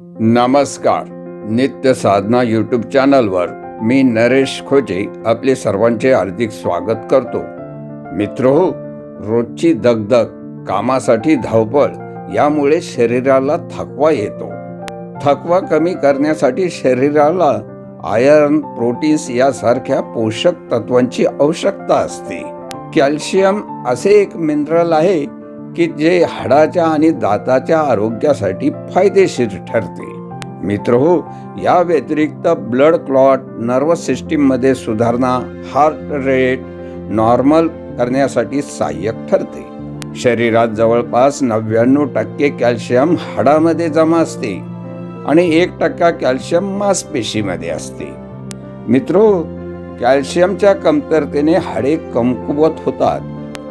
नमस्कार. नित्य साधना यूट्यूब चॅनलवर मी नरेश खोजे आपले सर्वांचे हार्दिक स्वागत करतो. मित्र हो रोजची दगदग कामासाठी धावपळ यामुळे शरीराला थकवा येतो. थकवा कमी करण्यासाठी शरीराला आयर्न प्रोटीन्स यासारख्या पोषक तत्वांची आवश्यकता असते. कॅल्शियम असे एक मिनरल आहे की जे हाडाच्या आणि दाताच्या आरोग्यासाठी फायदेशीर ठरते. मित्र हो या व्यतिरिक्त ब्लड क्लॉट नर्वस सिस्टीममध्ये सुधारणा हार्ट रेट नॉर्मल करण्यासाठी सहाय्यक ठरते. शरीरात जवळपास नव्याण्णव टक्के कॅल्शियम हाडामध्ये जमा असते आणि एक टक्का कॅल्शियम मांसपेशीमध्ये असते. मित्रो कॅल्शियमच्या कमतरतेने हाडे कमकुवत होतात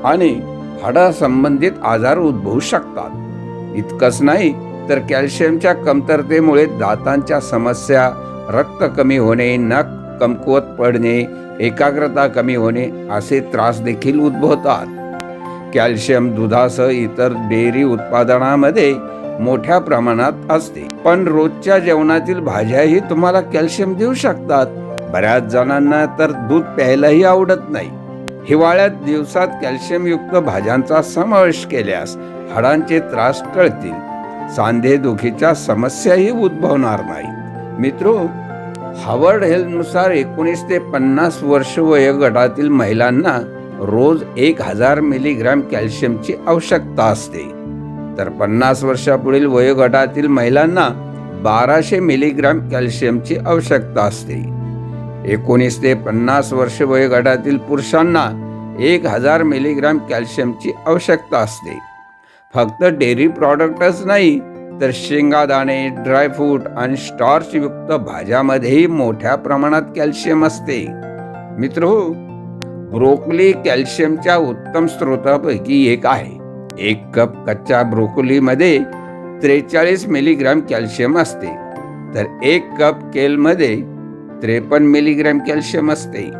आणि हाडासंबंधित आजार उद्भवू शकतात. इतकंच नाही तर कॅल्शियमच्या कमतरतेमुळे दातांच्या समस्या रक्त कमी होणे नख कमकुवत पडणे एकाग्रता कमी होणे असे त्रास देखील उद्भवतात. कॅल्शियम दुधासह इतर डेअरी उत्पादनामध्ये मोठ्या प्रमाणात असते. पण रोजच्या जेवणातील भाज्याही तुम्हाला कॅल्शियम देऊ शकतात. बऱ्याच जणांना तर दूध प्यायलाही आवडत नाही. हिवाळ्यात दिवसात कॅल्शियमयुक्त भाज्यांचा समावेश केल्यास हाडांचे त्रास टळतील. सांधेदुखीच्या समस्याही उद्भवणार नाहीत. मित्रो हार्वर्ड हेल्थनुसार एकोणीस ते पन्नास वर्ष वयोगटातील महिलांना रोज एक हजार मिलीग्रॅम कॅल्शियमची आवश्यकता असते. तर पन्नास वर्षापुढील वयोगटातील महिलांना बाराशे मिलीग्रॅम कॅल्शियमची आवश्यकता असते. एकोणीस ते पन्नास वर्ष वयोगटातील पुरुषांना एक हजार मिलीग्रॅम कॅल्शियमची आवश्यकता असते. फक्त डेअरी प्रॉडक्टच नाही तर शेंगादाणे ड्रायफ्रूट आणि स्टार्चयुक्त भाज्यामध्येही मोठ्या प्रमाणात कॅल्शियम असते. मित्र ब्रोकोली कॅल्शियमच्या उत्तम स्रोतापैकी एक आहे. एक कप कच्च्या ब्रोकोलीमध्ये त्रेचाळीस मिलीग्रॅम कॅल्शियम असते. तर एक कप केलमध्ये त्रेपन्न मिलीग्रॅम कॅल्शियम असते.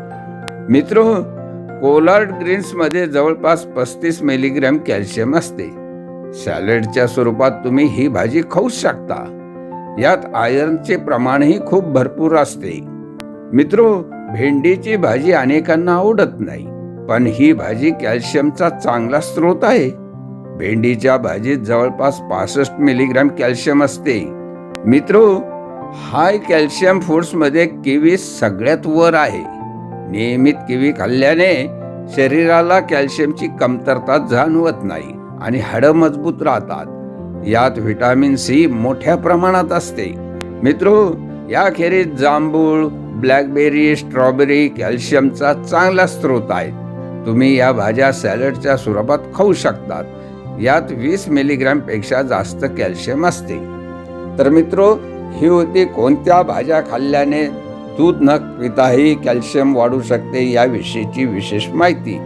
मित्र कोलार्ड ग्रीन्समध्ये जवळपास पस्तीस मिलीग्रॅम कॅल्शियम असते. सॅलडच्या स्वरूपात तुम्ही ही भाजी खाऊ शकता. यात आयर्नचे प्रमाणही खूप भरपूर असते. मित्रो भेंडीची भाजी अनेकांना आवडत नाही पण ही भाजी कॅल्शियमचा चांगला स्रोत आहे. भेंडीच्या भाजीत जवळपास पासष्ट मिलीग्रॅम कॅल्शियम असते. मित्रो हाय कॅल्शियम फूड्समध्ये किवी सगळ्यात वर आहे. नियमित किवी खाल्ल्याने शरीराला कॅल्शियमची कमतरता जाणवत नाही आणि हाडं मजबूत राहतात. यात व्हिटॅमिन सी मोठ्या प्रमाणात असते. मित्रो याखेरीज जांभूळ ब्लॅकबेरी स्ट्रॉबेरी कॅल्शियमचा चांगला स्रोत आहे तुम्ही या भाज्या सॅलडच्या स्वरूपात खाऊ शकतात. यात वीस मिलीग्रॅमपेक्षा जास्त कॅल्शियम असते. तर मित्रो ही होती कोणत्या भाज्या खाल्ल्याने दूध न पिताही कॅल्शियम वाढू शकते याविषयीची विशेष माहिती.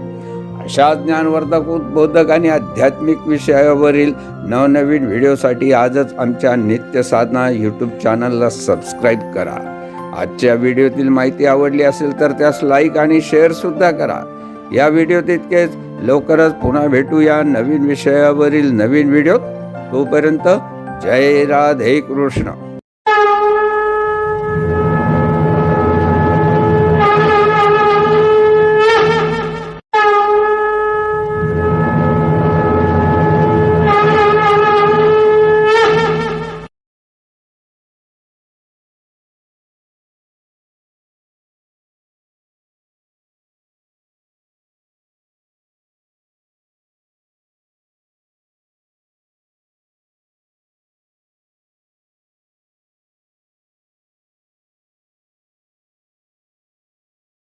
अशा ज्ञानवर्धक उद्बोधक आणि आध्यात्मिक विषयावरील नवनवीन व्हिडिओसाठी आजच आमच्या नित्य साधना यूट्यूब चॅनलला सबस्क्राईब करा. आजच्या व्हिडिओतील माहिती आवडली असेल तर त्यास लाईक आणि शेअरसुद्धा करा. या व्हिडिओ तितकेच. लवकरच पुन्हा भेटूया नवीन विषयावरील नवीन व्हिडिओ तोपर्यंत जय राधे कृष्ण.